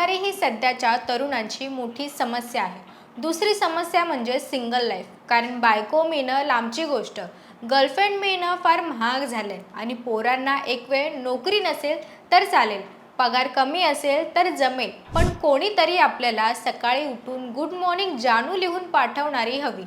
ही सध्याच्या तरुणांची मोठी समस्या आहे. दुसरी समस्या म्हणजे सिंगल लाईफ कारण बायको मिळणं लांबची गोष्ट. गर्लफ्रेंड मिळणं फार महाग झालंय. आणि पोरांना एक वेळ नोकरी नसेल तर चालेल. पगार कमी असेल तर जमेल. पण कोणीतरी आपल्याला सकाळी उठून गुड मॉर्निंग जानू लिहून पाठवणारी हवी.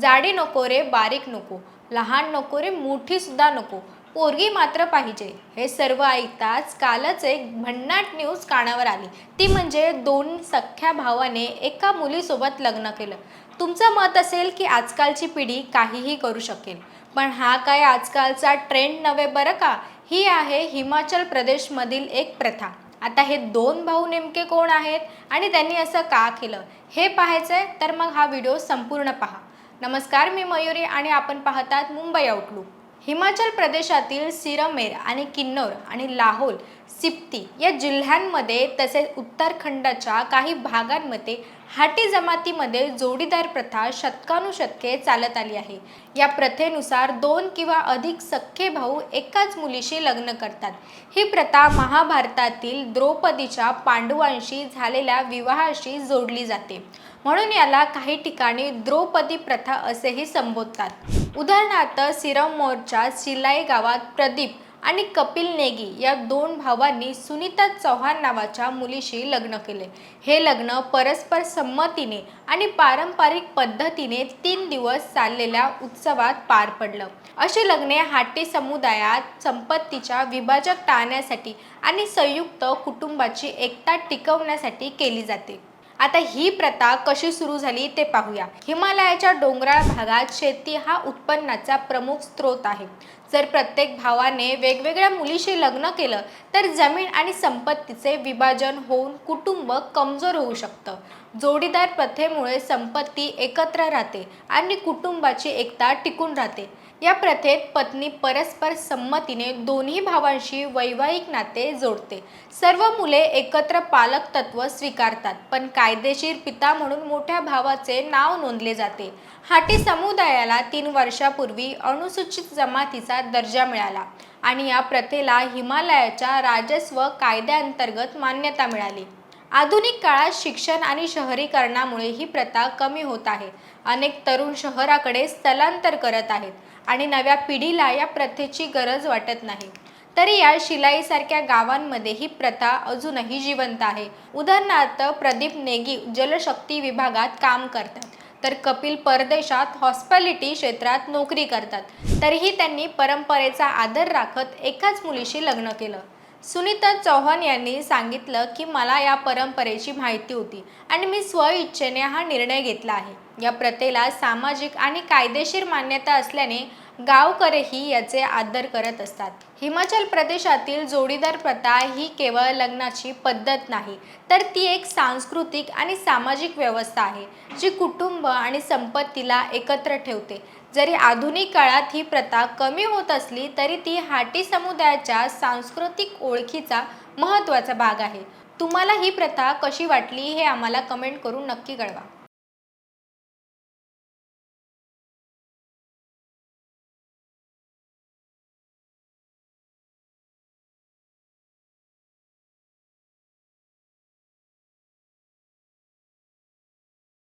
जाडी नको रे बारीक नको. लहान नको रे मोठी सुद्धा नको. पोरगी मात्र पाहिजे. हे सर्व ऐकताच कालच एक भन्नाट न्यूज कानावर आली. ती म्हणजे दोन सख्ख्या भावाने एका मुलीसोबत लग्न केलं. तुमचं मत असेल की आजकालची पिढी काहीही करू शकेल. पण हा काय आजकालचा ट्रेंड नव्हे बरं का? ही आहे हिमाचल प्रदेशमधील एक प्रथा. आता हे दोन भाऊ नेमके कोण आहेत आणि त्यांनी असं का केलं? हे पाहायचं आहे तर मग हा व्हिडिओ संपूर्ण पहा. नमस्कार मी मयुरी आणि आपण पाहतात मुंबई आउटलुक हिमाचल प्रदेशातील सिरमेर आणि किन्नौर आणि लाहोल सिप्ती या जिल्ह्यांमध्ये तसेच उत्तराखंडाच्या काही भागांमध्ये हाटी जमातीमध्ये जोडीदार प्रथा शतकानुशतके चालत आली आहे. या प्रथेनुसार दोन किंवा अधिक सख्खे भाऊ एकाच मुलीशी लग्न करतात. ही प्रथा महाभारतातील द्रौपदीच्या पांडवांशी झालेल्या विवाहाशी जोडली जाते. म्हणून याला काही ठिकाणी द्रौपदी प्रथा असेही संबोधतात. उदाहरणार्थ सिरमोरच्या शिलाई गावात प्रदीप आणि कपिल नेगी या दोन भावांनी सुनीता चव्हाण नावाच्या मुलीशी लग्न केले. हे लग्न परस्पर संमतीने आणि पारंपरिक पद्धतीने तीन दिवस चाललेल्या उत्सवात पार पडलं. असे लग्ने हाटी समुदायात संपत्तीच्या विभाजक टाळण्यासाठी आणि संयुक्त कुटुंबाची एकता टिकवण्यासाठी केली जाते. आता ही प्रथा कशी सुरू झाली ते पाहूया. हिमालयाच्या डोंगराळ भागात शेती हा उत्पन्नाचा प्रमुख स्रोत आहे. जर प्रत्येक भावाने वेगवेगळ्या मुलीशी लग्न केलं तर जमीन आणि संपत्तीचे विभाजन होऊन कुटुंब कमजोर होऊ शकतं. जोडीदार प्रथेमुळे संपत्ती एकत्र राहते आणि कुटुंबाची एकता टिकून राहते. या प्रथेत पत्नी परस्पर संमतीने दोन्ही भावांशी वैवाहिक नाते जोडते. सर्व मुले एकत्र पालक तत्व स्वीकारतात पण कायदेशीर पिता म्हणून मोठ्या भावाचे नाव नोंदले जाते. हाटी समुदायाला तीन वर्षापूर्वी अनुसूचित जमातीचा दर्जा मिळाला आणि या प्रथेला हिमालयाच्या राजस्व कायद्याअंतर्गत मान्यता मिळाली. आधुनिक काळात शिक्षण आणि शहरीकरणामुळे ही प्रथा कमी होत आहे. अनेक तरुण शहराकडे स्थलांतर करत आहेत आणि नव्या पिढीला या प्रथेची गरज वाटत नाही. तरी या शिलाईसारख्या गावांमध्ये ही प्रथा अजूनही जिवंत आहे. उदाहरणार्थ प्रदीप नेगी जलशक्ती विभागात काम करतात. तर कपिल परदेशात हॉस्पिटॅलिटी क्षेत्रात नोकरी करतात. तरीही त्यांनी परंपरेचा आदर राखत एकाच मुलीशी लग्न केलं. सुनीता चौहान यांनी सांगितलं की मला या परंपरेची माहिती होती आणि मी स्वइच्छेने हा निर्णय घेतला आहे. या प्रथेला सामाजिक आणि कायदेशीर मान्यता असल्याने गावकरेही याचे आदर करत असतात. हिमाचल प्रदेशातील जोडीदार प्रथा ही केवळ लग्नाची पद्धत नाही तर ती एक सांस्कृतिक आणि सामाजिक व्यवस्था आहे जी कुटुंब आणि संपत्तीला एकत्र ठेवते. जरी आधुनिक काळात ही प्रथा कमी होत असली तरी ती हाटी समुदायाच्या सांस्कृतिक ओळखीचा महत्त्वाचा भाग आहे. तुम्हाला ही प्रथा कशी वाटली हे आम्हाला कमेंट करून नक्की कळवा.